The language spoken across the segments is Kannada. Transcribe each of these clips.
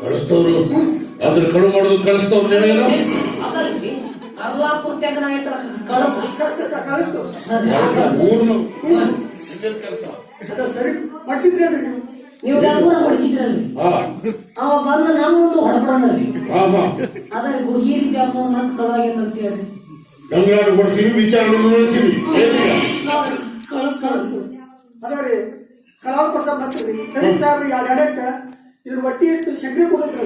ಕಳಿಸ್ತವ್ರು. ಅದ್ರ ಕಡು ಮಾಡೋದು ಕಳಿಸ್ತವ್ರು ಹೇಳೇನು ಮೂರು. ಕೆಲಸ? ಸರಿ ಮಾಡಿಸಿದ್ರಿ ಅದ್ರಿ ನೀವು? ನೀವು ಹಾ. ಅವ ಬಂದು ನಮ್ಮ ಮುಂದೆ ಕಳಾಗೈತೆ ಅಂತ ಹೇಳಿ. ವಿಚಾರ ಅದ ಬರ್ತೀರಿ. ಸರಿ ಸಾಹೇಬ್ರಿ ಎಡಕ್ಕ ಇದ್ರ ಒಟ್ಟಿ ಇಟ್ಟು ಶಂಕರಿ ಕೊಡಿದ್ರು.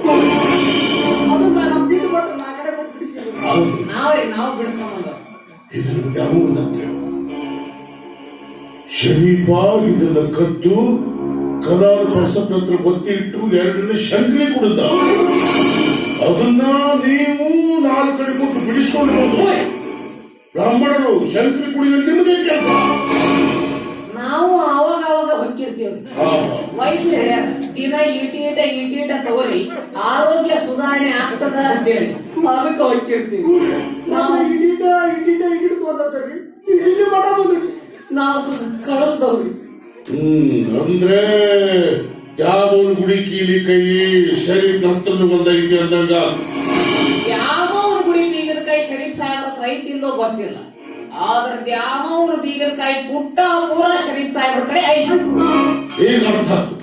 ಅದನ್ನ ನಮ್ಮ ಬೀಟ್ ಕೊಟ್ಟು ನಾ ಕಡೆ ಕೊಟ್ಟು ಬಿಡಿಸ್ಕೊಂಡು ಹೌದು ನಾವೇ ನಾವು ಬಿಡ್ಕೊಂಬಂದ ಇದರ ಬಗ್ಗೆ ಅಮೂಲ್ಯತೆ ಶರೀಫ ಇದನ್ನ ಕದ್ದು ಕಲಾರ ಪ್ರಸನ್ನ ಹತ್ರ ಗೊತ್ತಿಟ್ಟು ಎರಡನೇ ಶಂಕರಿ ಕೊಡುತ್ತ ಅದನ್ನ ನೀವು ನಾಲ್ಕು ಕಡೆ ಕೊಟ್ಟು ಬಿಡಿಸ್ಕೊಂಡು ಬ್ರಾಹ್ಮಣರು ಶಂಕರಿ ಕುಡಿಯೋದು ನಿಮ್ಮದೇ ಕೆಲಸ. ನಾವು ಅವಾಗ ಅವಾಗ ಹೊಕ್ಕಿರ್ತೀವಿ ವೈದ್ಯ ದಿನ ಈಟಿ ಈಟಿ ತಗೋರಿ ಆರೋಗ್ಯ ಸುಧಾರಣೆ ಆಗ್ತದ ಅಂತ ಹೇಳಿ ಅದಕ್ಕೆ ಹೊಕ್ಕಿರ್ತೀವಿ ನಾವು ಇಡೀಟ ಇಡೀಟ ತೋರ್ತಾರ್ರಿ ಇಲ್ಲಿ ಮಠ ಬಂದ್ರಿ ನಾವು ಕಳಿಸ್ದವ್ರಿ. ಹ್ಮ್ ಅಂದ್ರೆ ಯಾವ ಒಂದು ಗುಡಿ ಕೀಲಿ ಕೈ ಶರೀಫ್ ಹತ್ರ ಬಂದೈತಿ ಅಂದಾಗ? ಯಾವ ಒಂದು ಗುಡಿ ಕೈ ಶರೀಫ್ ಸಾಹೇಬ್ರ ಹತ್ರ ಐತಿ ಇಲ್ಲೋ ಗೊತ್ತಿಲ್ಲ. ಆದ್ರೆ ಯಾವ ಒಂದು ಬೀಗರಕಾಯಿ ಪುಟ್ಟ ಪೂರ ಶರೀಫ್ ಸಾಹೇಬ್ರ ಕಡೆ ಐತಿ. ಏನರ್ಥ ಅರ್ಥ.